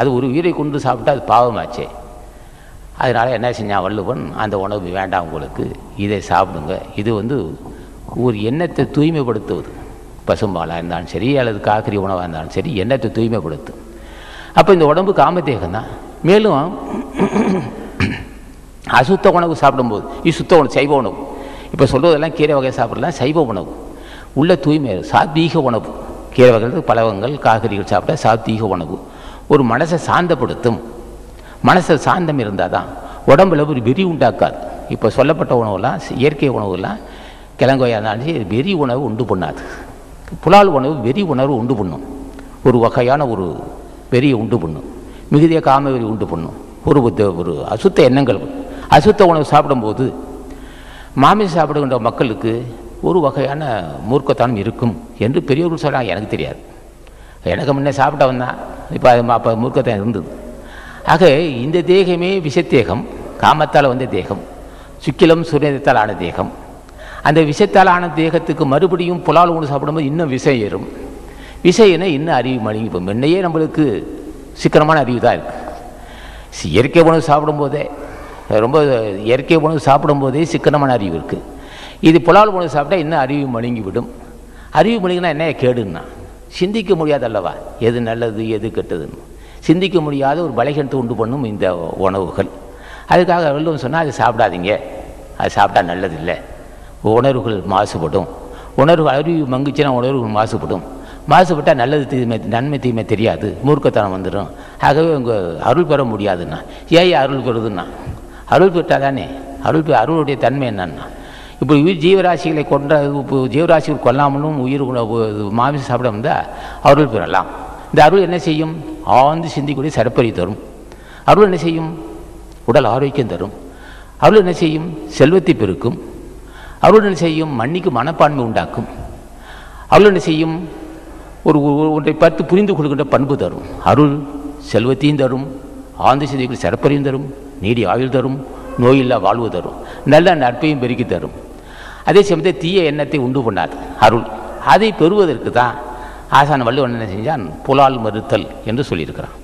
அது ஒரு உயிரை கொண்டு சாப்பிட்டா அது பாவமாச்சே. அதனால் என்ன செஞ்சான் வள்ளுவன்? அந்த உணவு வேண்டாம் உங்களுக்கு. இதை சாப்பிடுங்க. இது வந்து ஒரு எண்ணத்தை தூய்மைப்படுத்துவது. பசும்பாலாக இருந்தாலும் சரி அல்லது காக்கரி உணவாக இருந்தாலும் சரி எண்ணத்தை தூய்மைப்படுத்தும் அப்போ இந்த உடம்பு காமத்தேகம் தான் மேலும் அசுத்த உணவு சாப்பிடும்போது இது சுத்த உணவு சைவ உணவு. இப்போ சொல்கிறதெல்லாம் கீரை வகை சாப்பிடலாம் சைவ உணவு. உள்ள தூய்மை சாத்வீக உணவு. கீரை வகைகள் பழவங்கள் காய்கறிகள் சாப்பிட்டா சாத்வீக உணவு. ஒரு மனசை சாந்தப்படுத்தும். மனசில் சாந்தம் இருந்தால் தான் உடம்புல ஒரு வெறி உண்டாக்காது. இப்போ சொல்லப்பட்ட உணவுலாம் இயற்கை உணவுலாம் கிழங்கோயா இருந்தாலும் சரி வெறி உணவு உண்டு பண்ணாது. புலால் உணவு வெறி உணர்வு உண்டு பண்ணும். ஒரு வகையான ஒரு வெறியை உண்டு பண்ணும். மிகுதியாக காம வெறி உண்டு பண்ணும். ஒரு ஒரு அசுத்த எண்ணங்கள். அசுத்த உணவு சாப்பிடும்போது மாமிசம் சாப்பிடுகின்ற மக்களுக்கு ஒரு வகையான மூர்க்கத்தனம் இருக்கும் என்று பெரியவர்கள் சொல்கிறாங்க எனக்கு தெரியாது. எனக்கு முன்னே சாப்பிட்டவன் தான். இப்போ அது அப்போ மூர்க்கத்தனம் இருந்தது. ஆக இந்த தேகமே விஷத்தேகம் காமத்தால் வந்த தேகம் சுக்கிலம் சுரேதத்தால் ஆன தேகம். அந்த விஷத்தால் ஆன தேகத்துக்கு மறுபடியும் புலால் உணவு சாப்பிடும்போது இன்னும் விஷம் ஏறும். விஷம் இன்னும் அறிவு மழுங்கி இப்போ முன்னையே நம்மளுக்கு சிக்கனமான அறிவு தான் இருக்குது இயற்கை உணவு சாப்பிடும்போதே ரொம்ப இயற்கை உணவு சாப்பிடும்போதே சிக்கனமான அறிவு இருக்குது இது புலால் உணவு சாப்பிட்டா இன்னும் அறிவு மழுங்கி விடும். அறிவு மழுங்கினா என்ன கேடுன்னா சிந்திக்க முடியாதல்லவா? எது நல்லது எது கெட்டதுன்னு. சிந்திக்க முடியாத ஒரு பலகீனத்தை உண்டு பண்ணும் இந்த உணவுகள். அதுக்காக வள்ளுவன் சொன்னால் அது சாப்பிடாதீங்க. அது சாப்பிட்டா நல்லதில்லை. உணர்வுகள் மாசுபடும். உணர்வு அறிவு மங்குச்சுன்னா உணர்வுகள் மாசுபடும். மாசுபட்டால் நல்லது தீமை நன்மை தீமை தெரியாது. மூர்க்கத்தனம் வந்துடும் ஆகவே உங்கள் அருள் பெற முடியாதுன்னா. ஏன் அருள் பெறுதுன்னா அருள் பெற்றால் தானே அருள் பெ அருளுடைய தன்மை என்னன்னா? இப்போ உயிர் ஜீவராசிகளை கொண்ட இப்போ ஜீவராசிகள் கொல்லாமலும் உயிர் உணவு மாமிசம் சாப்பிட வந்தால் அருள் பெறலாம். இந்த அருள் என்ன செய்யும்? ஆழ்ந்து சிந்திக்கூடிய சரப்பறி தரும். அருள் என்ன செய்யும்? உடல் ஆரோக்கியம் தரும். அருள் என்ன செய்யும்? செல்வத்தை பெருக்கும். அருள் என்ன செய்யும்? மன்னிக்கு மனப்பான்மை உண்டாக்கும். அருள் என்ன செய்யும்? ஒரு ஒன்றை பார்த்து புரிந்து கொள்கின்ற பண்பு தரும். அருள் செல்வத்தையும் தரும். ஆழ்ந்து சிந்திக்கூடிய சிறப்பறையும் தரும். நீடி ஆயுள் தரும். நோயில்லா வாழ்வு தரும். நல்ல நட்பையும் பெருக்கி தரும். அதே சமயத்தில் தீய எண்ணத்தை உண்டு பண்ணாது அருள். அதை பெறுவதற்கு தான் ஆசான் வள்ளுவன் என்ன செஞ்சான்? புலால் மறுத்தல் என்று சொல்லியிருக்கிறான்.